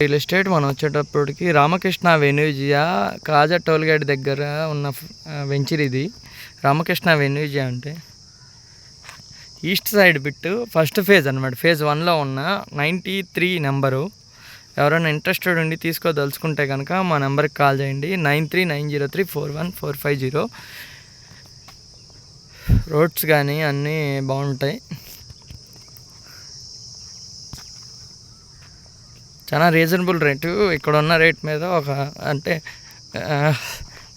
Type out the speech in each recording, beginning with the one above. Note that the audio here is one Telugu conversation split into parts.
రియల్ ఎస్టేట్ మనం వచ్చేటప్పటికి రామకృష్ణ వెన్యూజియా కాజా టోల్గేట్ దగ్గర ఉన్న వెంచర్ ఇది. రామకృష్ణ వెన్యూజియా అంటే east side bit first phase అనమాట ఫేజ్ వన్లో ఉన్న నైంటీ త్రీ నెంబరు. ఎవరైనా ఇంట్రెస్టెడ్ ఉండి తీసుకోదలుచుకుంటే కనుక మా నెంబర్కి కాల్ చేయండి. Nine three nine zero three four one four five zero. Roads కానీ అన్నీ బాగుంటాయి. చాలా రీజనబుల్ రేటు ఇక్కడ ఉన్న రేట్ మీద ఒక అంటే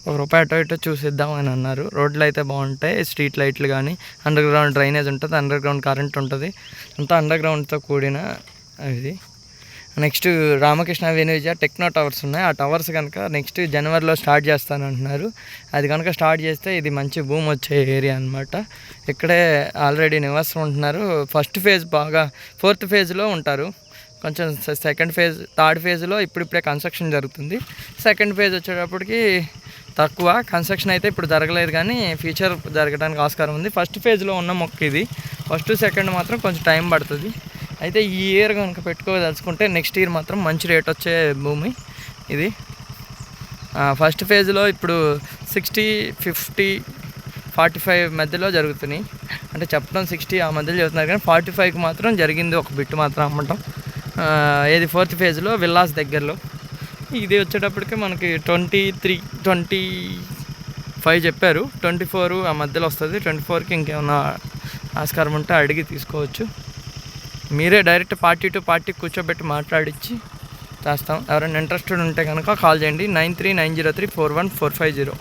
ఒక రూపాయి అటో ఇటో చూసిద్దాం అని అన్నారు. రోడ్లు అయితే బాగుంటాయి స్ట్రీట్ లైట్లు కానీ అండర్ గ్రౌండ్ డ్రైనేజ్ ఉంటుంది అండర్ గ్రౌండ్ కరెంట్ ఉంటుంది. అంతా అండర్ గ్రౌండ్తో కూడిన ఇది. నెక్స్ట్ రామకృష్ణ వెనుజ టెక్నో టవర్స్ ఉన్నాయి. ఆ టవర్స్ కనుక నెక్స్ట్ జనవరిలో స్టార్ట్ చేస్తానంటున్నారు అది కనుక స్టార్ట్ చేస్తే ఇది మంచి భూమి వచ్చే ఏరియా అనమాట ఇక్కడే ఆల్రెడీ నివాసం ఉంటున్నారు. ఫస్ట్ ఫేజ్ బాగా ఫోర్త్ ఫేజ్లో ఉంటారు. కొంచెం సెకండ్ ఫేజ్ థర్డ్ ఫేజ్లో ఇప్పుడిప్పుడే కన్స్ట్రక్షన్ జరుగుతుంది. సెకండ్ ఫేజ్ వచ్చేటప్పటికి తక్కువ. కన్స్ట్రక్షన్ అయితే ఇప్పుడు జరగలేదు కానీ ఫ్యూచర్ జరగడానికి ఆస్కారం ఉంది. ఫస్ట్ ఫేజ్లో ఉన్న మొక్క ఇది. ఫస్ట్ సెకండ్ మాత్రం కొంచెం టైం పడుతుంది. అయితే ఈ ఇయర్ కనుక పెట్టుకోదలుచుకుంటే నెక్స్ట్ ఇయర్ మాత్రం మంచి రేట్ వచ్చే భూమి ఇది. ఫస్ట్ ఫేజ్లో ఇప్పుడు సిక్స్టీ ఫిఫ్టీ ఫార్టీ ఫైవ్ మధ్యలో జరుగుతున్నాయి. అంటే చెప్పడం సిక్స్టీ ఆ మధ్యలో చెబుతున్నారు కానీ ఫార్టీ ఫైవ్కి మాత్రం జరిగింది ఒక బిట్ మాత్రం అమ్మటం. ఏది ఫోర్త్ ఫేజ్లో విల్లాస్ దగ్గరలో. ఇది వచ్చేటప్పటికి మనకి ట్వంటీ త్రీ ట్వంటీ ఫైవ్ చెప్పారు. ట్వంటీ ఫోర్ ఆ మధ్యలో వస్తుంది. ట్వంటీ ఫోర్కి ఇంకేమైనా ఆస్కారం ఉంటే అడిగి తీసుకోవచ్చు. మీరే డైరెక్ట్ పార్టీ టు పార్టీ కూర్చోబెట్టి మాట్లాడించి చేస్తాం ఎవరైనా ఇంట్రెస్టెడ్ ఉంటే కనుక కాల్ చేయండి. Nine three nine zero three four one four five zero.